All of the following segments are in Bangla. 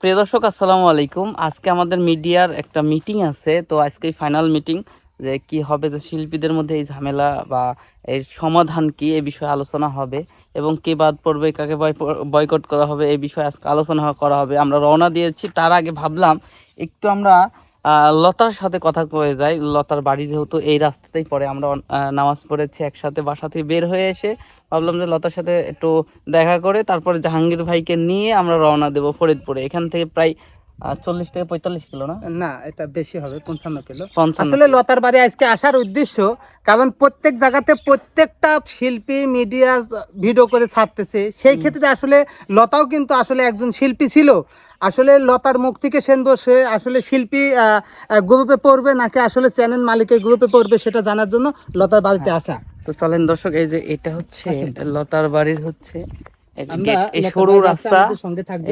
প্রিয় দর্শক, আসসালামু আলাইকুম। আজকে আমাদের মিডিয়ার একটা মিটিং আছে, তো আজকে ফাইনাল মিটিং যে কি হবে, যে শিল্পীদের মধ্যে এই ঝামেলা বা এর সমাধান কি, এ বিষয়ে আলোচনা হবে এবং কে বাদ পড়বে, কাকে বয়কট করা হবে এই বিষয়ে আজকে আলোচনা করা হবে। আমরা রওনা দিয়েছি, তার আগে ভাবলাম একটু আমরা লতার সাথে কথা কয়ে যাই। লতার বাড়ি যেহেতু এই রাস্তাতেই পড়ে, আমরা নামাজ পড়েছি একসাথে, বাসা থেকে বের হয়ে এসে ভাবলাম যে লতার সাথে একটু দেখা করে তারপরে জাহাঙ্গীর ভাইকে নিয়ে আমরা রওনা দেবো ফরিদপুরে। এখান থেকে প্রায় চল্লিশ থেকে পঁয়তাল্লিশ কিলো না? না এটা বেশি হবে পঞ্চান্ন কিলো। পঞ্চান্ন আসলে লতার বাড়ি আজকে আসার উদ্দেশ্য কারণ প্রত্যেক জায়গাতে প্রত্যেকটা শিল্পী মিডিয়া ভিডিও করে ছাড়তেছে। সেই ক্ষেত্রে আসলে লতাও কিন্তু আসলে একজন শিল্পী ছিল। আসলে লতার মুখ থেকে সেন বসে আসলে শিল্পী গ্রুপে পড়বে নাকি আসলে চ্যানেল মালিকের গ্রুপে পড়বে সেটা জানার জন্য লতার বাড়িতে আসা। তো চলেন দর্শক এই যে এটা হচ্ছে লতার বাড়ির হচ্ছে এই সরু রাস্তা।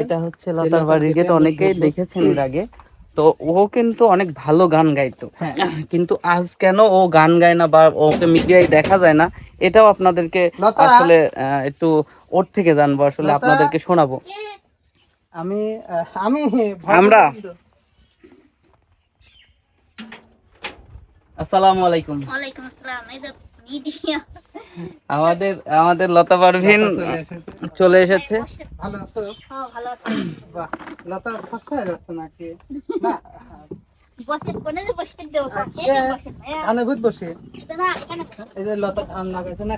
এটা হচ্ছে লতার বাড়ির গেট অনেকেই দেখেছেন এর আগে। তো ও কিন্তু অনেক ভালো গান গাইতো। হ্যাঁ। কিন্তু আজ কেন ও গান গায় না বা ওকে মিডিয়ায় দেখা যায় না এটাও আপনাদেরকে আসলে আহ, একটু ওর থেকে জানব আসলে আপনাদেরকে শোনাবো। আমি আমি আমরা? আসসালামু আলাইকুম। ওয়ালাইকুম আসসালাম। আমাদের আমাদের লতা পারভিন চলে এসেছে। ভালো আছো? হ্যাঁ ভালো আছি। বাহ লতা ফসকা হয়ে যাচ্ছে নাকি? না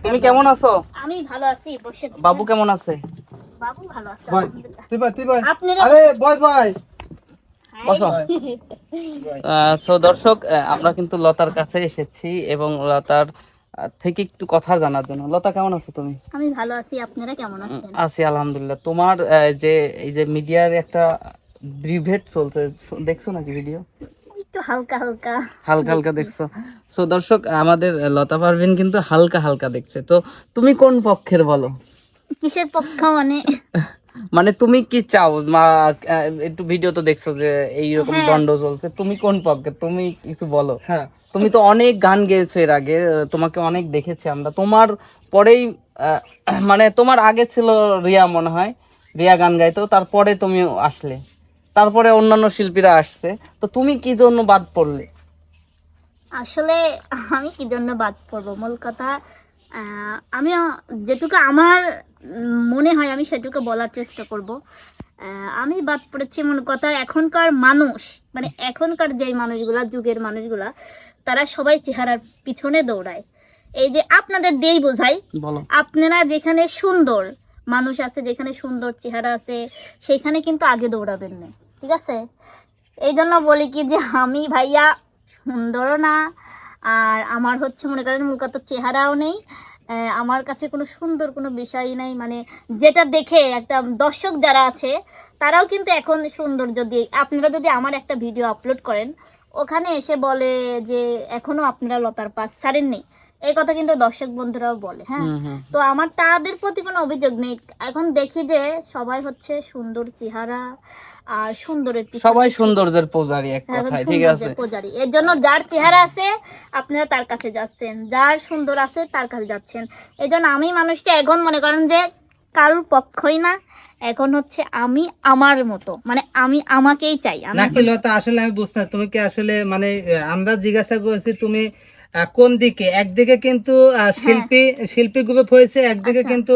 তুমি কেমন? আছো? আমি ভালো আছি বসে বাবু কেমন আছে? বাবু ভালো আছে তুই বয় তুই বয়। আরে বয় বয়। দর্শক আমরা কিন্তু লতার কাছে এসেছি এবং লতার থেকে একটু কথা জানার জন্য। লতা কেমন আছো তুমি? আমি ভালো আছি। আপনারা কেমন আছেন? আছি আলহামদুলিল্লাহ। তোমার যে এই যে মিডিয়ার একটা ডিবেট চলছে দেখছ নাকি ভিডিও একটু হালকা হালকা। হালকা হালকা দেখছ। সো দর্শক আমাদের লতা পারভিন কিন্তু হালকা হালকা দেখছে। তো তুমি কোন পক্ষের বলো? কিসের পক্ষ মানে? মানে তুমি কি চাও? মা একটু ভিডিও তো দেখছ যে এইরকম হ্যাঁ। দণ্ড চলছে। তুমি কোন পক্ষে তুমি কিছু বলো। হ্যাঁ। তুমি তো অনেক গান গেয়েছো এর আগে তোমাকে অনেক দেখেছি আমরা। তোমার পরেই মানে তোমার আগে ছিল রিয়া মনে হয়। রিয়া গান গাইতো তারপরে তুমি আসলে। তারপরে অন্যান্য শিল্পীরা আসছে। তো তুমি কি জন্য বাদ পড়লে? আসলে আমি কি জন্য বাদ পড়ব? মূল কথা আমি যেটুকু আমার মনে হয় আমি সেটুকু বলার চেষ্টা করব। আমি বাদ পড়েছি মনে কথা এখনকার মানুষ মানে এখনকার যেই মানুষগুলা যুগের মানুষগুলা তারা সবাই চেহারার পিছনে দৌড়ায়। এই যে আপনাদের দিয়েই বোঝাই আপনারা যেখানে সুন্দর মানুষ আছে যেখানে সুন্দর চেহারা আছে সেখানে কিন্তু আগে দৌড়াবেন না ঠিক আছে? এই জন্য বলি কি যে আমি ভাইয়া সুন্দরও না আর আমার হচ্ছে, মনে করেন, মূল কথা চেহারাও নেই আমার কাছে কোনো সুন্দর কোনো বিষয়ই নাই। মানে যেটা দেখে একটা দর্শক যারা আছে, তারাও কিন্তু এখন সুন্দর। যদি আপনারা যদি আমার একটা ভিডিও আপলোড করেন, ওখানে এসে বলে যে এখনও আপনারা লতার পাস ছাড়েননি এই কথা কিন্তু দর্শক বন্ধুরাও বলে হ্যাঁ? তো আমার তাদের প্রতি কোনো অভিযোগ নেই। এখন দেখি যে সবাই হচ্ছে সুন্দর চেহারা আর সুন্দরের সবাই সৌন্দর্যের পূজারি এক হ্যাঁ, কথায় ঠিক আছে? পূজারি। এর জন্য যার চেহারা আছে আপনারা তার কাছে যাচ্ছেন। যার সুন্দর আছে তার কাছে যাচ্ছেন। এই জন্য আমি মানুষটা এখন মনে করেন যে কারোর পক্ষই না। এখন হচ্ছে আমি আমার মতো মানে আমি আমাকেই চাই। নাকি লতা আসলে আমি বুঝতে তুমি কি আসলে মানে আমরা জিজ্ঞাসা করেছি তুমি কোন দিকে? একদিকে কিন্তু আহ, শিল্পী শিল্পী গ্রুপ হয়েছে একদিকে আচ্ছা। কিন্তু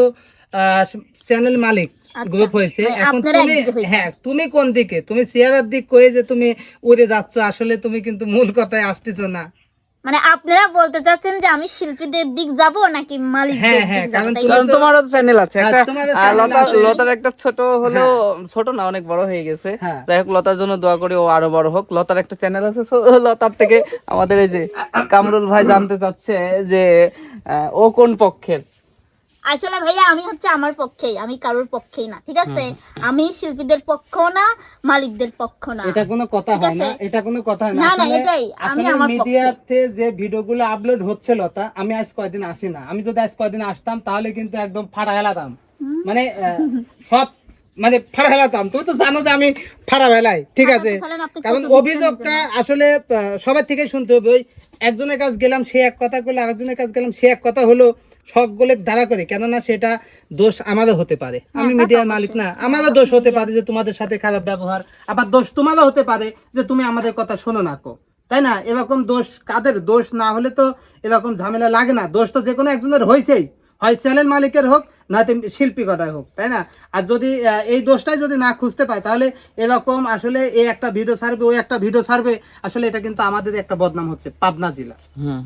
চ্যানেল মালিক আচ্ছা। গ্রুপ হয়েছে। এখন তুমি হ্যাঁ তুমি কোন দিকে? তুমি চেয়ারের দিক কয়ে যে তুমি উড়ে যাচ্ছ আসলে তুমি কিন্তু মূল কথায় আসতেছো না। মানে আপনারা বলতে চাচ্ছেন যে আমি শিল্পীদের দিক যাব নাকি মালিক হ্যাঁ, হ্যাঁ, কারণ তোমারও চ্যানেল আছে। হ্যাঁ, একটা লতা লতার একটা ছোট হলেও ছোট না অনেক বড় হয়ে গেছে। হ্যাঁ। যাই হোক লতার জন্য দোয়া করি ও আরও বড় হোক। লতার একটা চ্যানেল আছে লতার থেকে আমাদের এই যে কামরুল ভাই জানতে চাচ্ছে যে আহ, ও কোন পক্ষের? আসলে ভাইয়া আমি হচ্ছে আমার পক্ষেই আমি কারোর পক্ষেই না ঠিক আছে? আমি শিল্পীদের পক্ষ না মালিকদের পক্ষ না। এটা কোনো কথা হয় না এটা কোনো কথা হয় না। না, না, এটাই, আমি আমার মিডিয়াতে যে ভিডিওগুলো আপলোড হচ্ছে লতা আমি আজ কয়দিন আসি না। আমি যদি আজ কয়দিন আসতাম তাহলে কিন্তু একদম ফাড়া হেলাতাম। মানে সব মানে ফাড়া হেলাতাম। তুমি তো জানো যে আমি ফাড়া হেলাই ঠিক আছে? ফেলেন, আপনি কারণ অভিযোগটা আসলে সবার থেকে শুনতে হবে। ওই একজনের কাছে গেলাম সে এক কথা করল আরেকজনের কাছে গেলাম সে এক কথা হলো। সকলে দ্বারা করে কেননা সেটা দোষ আমারও হতে পারে। আমি হ্যাঁ, তা তো মিডিয়ার মালিক না আমারও দোষ হতে পারে যে তোমাদের সাথে খারাপ ব্যবহার আবার দোষ তোমারও হতে পারে যে তুমি আমাদের কথা শোনো না কো। তাই না? এরকম দোষ কাদের? দোষ না হলে তো এরকম ঝামেলা লাগে না। দোষ তো যে কোনো একজনের হয়েছেই হয় চ্যানেল মালিকের হোক নয়তো শিল্পী কটাই হোক তাই না? আর যদি এই দোষটাই যদি না খুঁজতে পায় তাহলে এরকম আসলে এই একটা ভিডিও ছাড়বে ওই একটা ভিডিও ছাড়বে। আসলে এটা কিন্তু আমাদের একটা বদনাম হচ্ছে পাবনা জেলা।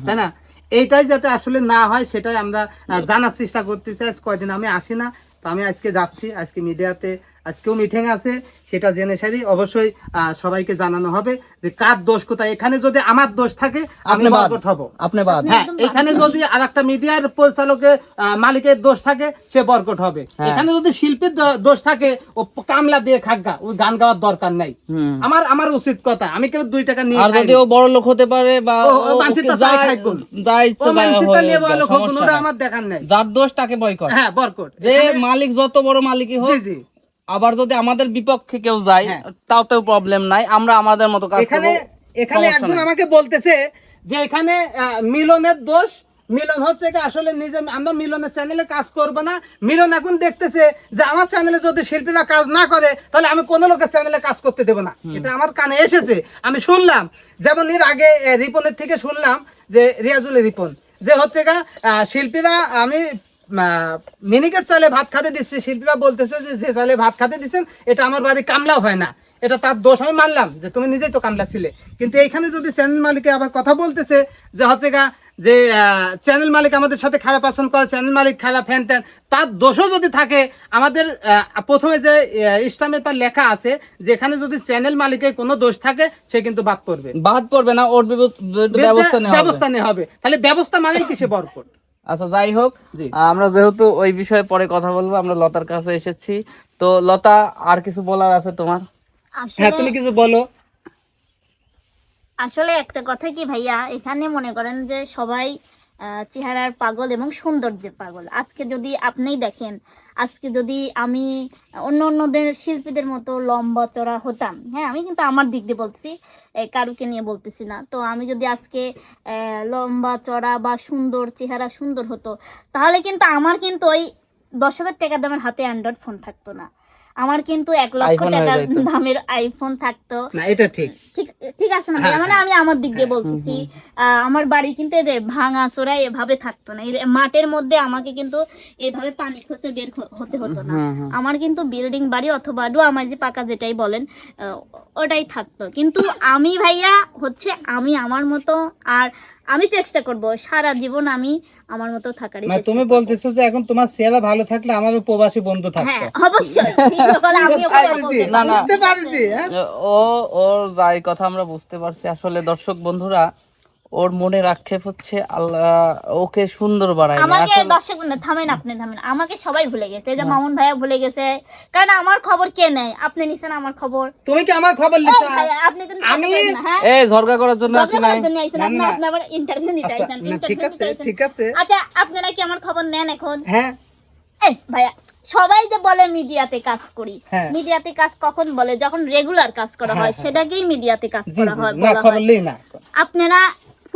তাই না? এইটাই যাতে আসলে না হয়, সেটাই আমরা জানার চেষ্টা করতেছি। আজ কয়দিন আমি আসি না, তো আমি আজকে যাচ্ছি, আজকে মিডিয়াতে আজকেও মিটিং আছে সেটা জেনে সারি। অবশ্যই আহ, সবাইকে জানানো হবে যে কার দোষ কোথায়। এখানে যদি আমার দোষ থাকে আমি বরকট হব। আপনি বাদ। হ্যাঁ এখানে যদি আর একটা মিডিয়ার পরিচালকের মালিকের দোষ থাকে সে বরকট হবে। হ্যাঁ। এখানে যদি শিল্পীর দোষ থাকে ও কামলা দিয়ে খাগা ওই গান গাওয়ার দরকার নাই। আমার আমার উচিত কথা। আমি কেউ দুই টাকা নিয়ে আর যদি ও বড় লোক হতে পারে বা ও- ও ও- চাই নিয়ে বড় লোক হোক, ওটা আমার দেখার নাই। যার দোষ তাকে বয়কট হ্যাঁ বরকট যে মালিক যত বড় মালিকই হোক জি জি। আবার যদি আমাদের বিপক্ষে কেউ যায় হ্যাঁ। তাও তো প্রবলেম নাই। আমরা আমাদের মতো কাজ এখানে এখানে একজন আমাকে বলতেছে যে এখানে মিলনের দোষ। মিলন হচ্ছে কি আসলে নিজে আমরা মিলনের চ্যানেলে কাজ করব না। মিলন এখন দেখতেছে যে আমার চ্যানেলে যদি শিল্পীরা কাজ না করে তাহলে আমি কোনো লোকের চ্যানেলে কাজ করতে দেবো না। এটা আমার কানে এসেছে। আমি শুনলাম। যেমন এর আগে রিপনের থেকে শুনলাম যে রিয়াজুল রিপন। যে হচ্ছে গা শিল্পীরা আমি মিনিকেট চালে ভাত খাতে দিচ্ছি শিল্পীরা বলতেছে যে যে চালে ভাত খাতে দিচ্ছেন এটা আমার বাড়ি কামলাও হয় না। এটা তার দোষ আমি মানলাম যে তুমি নিজেই তো কামলা ছিলে। কিন্তু এইখানে যদি চ্যানেল মালিকে আবার কথা বলতেছে যে হচ্ছে গা যে চ্যানেল মালিক আমাদের সাথে খারাপ আচরণ করে চ্যানেল মালিক খারাপ ফ্যান ত্যান তার দোষও যদি থাকে আমাদের প্রথমে যে ইসলামের পর লেখা আছে যেখানে যদি চ্যানেল মালিকের কোনো দোষ থাকে সে কিন্তু বাদ করবে বাদ পড়বে না ওর ব্যবস্থা নেওয়া হবে। ব্যবস্থা নেওয়া হবে। তাহলে ব্যবস্থা মানেই কিসে বরকট আচ্ছা যাই হোক আমরা যেহেতু ওই বিষয়ে পরে কথা বলব আমরা লতার কাছে এসেছি। তো লতা আর কিছু বলার আছে তোমার? হ্যাঁ তুমি কিছু বলো। আসলে একটা কথা কি ভাইয়া এখানে মনে করেন যে সবাই চেহারার পাগল এবং সৌন্দর্যের পাগল। আজকে যদি আপনি দেখেন আজকে যদি আমি অন্য অন্যদের শিল্পীদের মতো লম্বা চড়া হতাম হ্যাঁ আমি কিন্তু আমার দিক দিয়ে বলতেছি এ, কারুকে নিয়ে বলতেছি না। তো আমি যদি আজকে লম্বা চড়া বা সুন্দর চেহারা সুন্দর হতো তাহলে কিন্তু আমার কিন্তু ওই দশ হাজার টাকা দামের হাতে অ্যান্ড্রয়েড ফোন থাকতো না। আমার কিন্তু এক লক্ষ টাকার দামের আইফোন থাকতো। না এটা ঠিক। ঠিক আছে না মানে আমি আমার দিক দিয়ে বলতেছি। আহ, আমার বাড়ি কিন্তু এদের ভাঙা চোরা এভাবে থাকতো না। মাঠের মধ্যে আমাকে কিন্তু এভাবে পানি খসে বের হতে হতো না। আমার কিন্তু বিল্ডিং বাড়ি অথবা ডু আমার যে পাকা যেটাই বলেন আহ, ওটাই থাকতো। কিন্তু আমি ভাইয়া হচ্ছে আমি আমার মতো আর আমি চেষ্টা করব সারা জীবন আমি আমার মতো থাকার মানে তুমি বলতেছো যে এখন তোমার সেলা ভালো থাকলে আমারও প্রবাসী বন্ধু হ্যাঁ অবশ্যই। পারছি। বুঝতে পারছি হ্যাঁ। ও ওর যাই কথা আমরা বুঝতে পারছি। আসলে দর্শক বন্ধুরা ওর মনের আক্ষেপ হচ্ছে আল্লাহ ওকে সুন্দর বানায় আমাকে দর্শক বন্ধু, থামেন আপনি থামেন। আমাকে সবাই ভুলে গেছে। এই যে মামুন ভাইয়া ভুলে গেছে। কারণ আমার খবর কে নেয়? আপনি নিছেন আমার খবর। তুমি কি আমার খবর লিখছো? আপনি কিন্তু আমি- হ্যাঁ? এই ঝরগা করার জন্য আসি নাই। আপনি- না। আপনি আবার interview নিতে আচ্ছা, আইছেন, ঠিক আছে, ঠিক আছে। আচ্ছা আপনারা কি আমার খবর নেন এখন? হ্যাঁ। এই ভাইয়া সবাই যে বলে মিডিয়াতে কাজ করি হ্যাঁ। মিডিয়াতে কাজ কখন বলে? যখন রেগুলার কাজ করা হয় সেটাকেই মিডিয়াতে কাজ করা হয় না হয়। না। আপনারা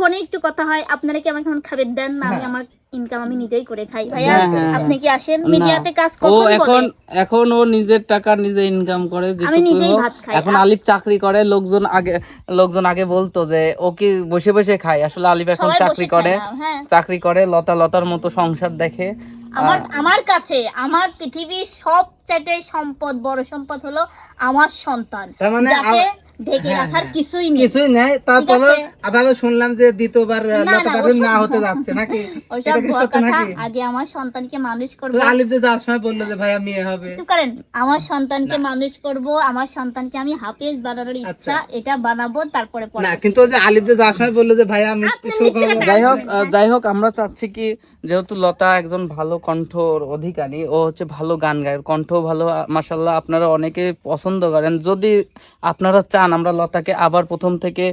ফোনে একটু কথা হয় আপনারা কি আমাকে এখন খাবার দেন না? আমি আমার ইনকাম আমি নিজেই করে খাই। ভাইয়া হ্যাঁ, হ্যাঁ, আপনি কি আসেন? মিডিয়াতে কাজ ও এখন এখন ও নিজের টাকা নিজে ইনকাম করে যেটুকু নিজেই ভাত খাই। এখন আলিফ চাকরি করে লোকজন আগে লোকজন আগে বলতো যে ও কি বসে বসে খায়? আসলে আলিফ এখন চাকরি করে হ্যাঁ। চাকরি করে লতা লতার মতো সংসার দেখে। আমার আমার কাছে আমার পৃথিবীর সব চাইতে সম্পদ বড় সম্পদ হলো আমার সন্তান। তার মানে আম- ঢেকে হ্যাঁ, রাখার হ্যাঁ। কিছুই নেই। কিছুই নেই। তারপরে আছে। আবারও শুনলাম যে দ্বিতীয়বার না, হতে যাচ্ছে নাকি? ওইসব কথা আগে আমার সন্তানকে মানুষ করব। তো আলিফ যে যাওয়ার সময় বলল যে ভাইয়া মেয়ে হবে। চুপ করেন আমার সন্তানকে মানুষ করব আমার সন্তানকে আমি হাফেজ বানানোর ইচ্ছা এটা বানাবো তারপরে না কিন্তু ওই যে আলিফ যে যাওয়ার সময় বলল যে ভাইয়া আপনি সুখ মিথ্যে যাই হোক আহ, যাই হোক আমরা চাচ্ছি কি যেহেতু লতা একজন ভালো কণ্ঠর অধিকারী ও হচ্ছে ভালো গান গায় কণ্ঠ ভালো মাসাল্লাহ আপনারা অনেকে পছন্দ করেন। যদি আপনারা চান আমরা লতাকে আবার প্রথম থেকে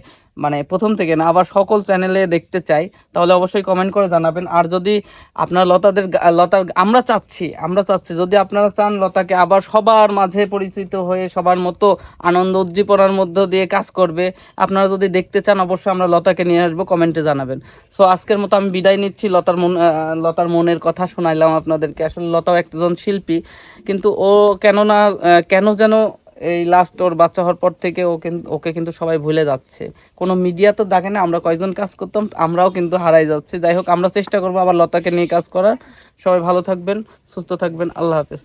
মানে প্রথম থেকে না, আবার সকল চ্যানেলে দেখতে চাই, তাহলে অবশ্যই কমেন্ট করে জানাবেন। আর যদি আপনার লতাদের লতার, আমরা চাচ্ছি আমরা চাচ্ছি, যদি আপনারা চান লতাকে আবার সবার মাঝে পরিচিত হয়ে সবার মতো আনন্দ উদ্দীপনার মধ্য দিয়ে কাজ করবে, আপনারা যদি দেখতে চান, অবশ্যই আমরা লতাকে নিয়ে আসব কমেন্টে জানাবেন। সো আজকের মতো আমি বিদায় নিচ্ছি, লতার মন লতার মনের কথা শোনাইলাম আপনাদেরকে। আসলে লতাও একজন শিল্পী, কিন্তু ও কেননা কেন যেন এই লাস্ট ওর বাচ্চা হওয়ার পর থেকে ও ওকে কিন্তু সবাই ভুলে যাচ্ছে। কোনো মিডিয়া তো দেখে না, আমরা কয়জন কাজ করতাম, আমরাও কিন্তু হারাই যাচ্ছি। যাই হোক, আমরা চেষ্টা করব আবার লতাকে নিয়ে কাজ করার। সবাই ভালো থাকবেন, সুস্থ থাকবেন, আল্লাহ হাফেজ।